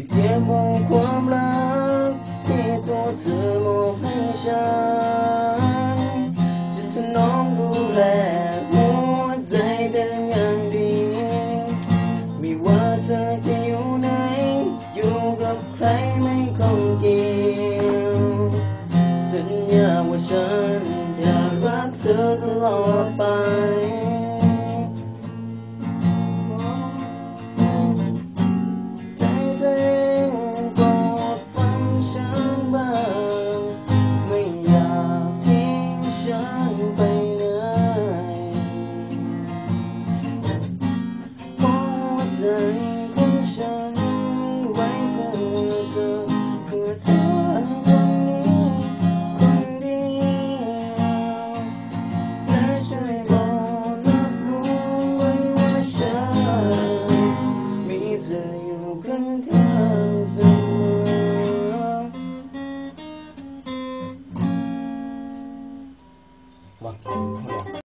จะเก็บเอาความรักที่ตัวเธอมอบให้ฉันจะถนอมดูแลหัวใจเป็นอย่างดี ไม่ว่าเธอจะอยู่ไหน อยู่กับใครไม่คงเกี่ยวสัญญาว่าฉัน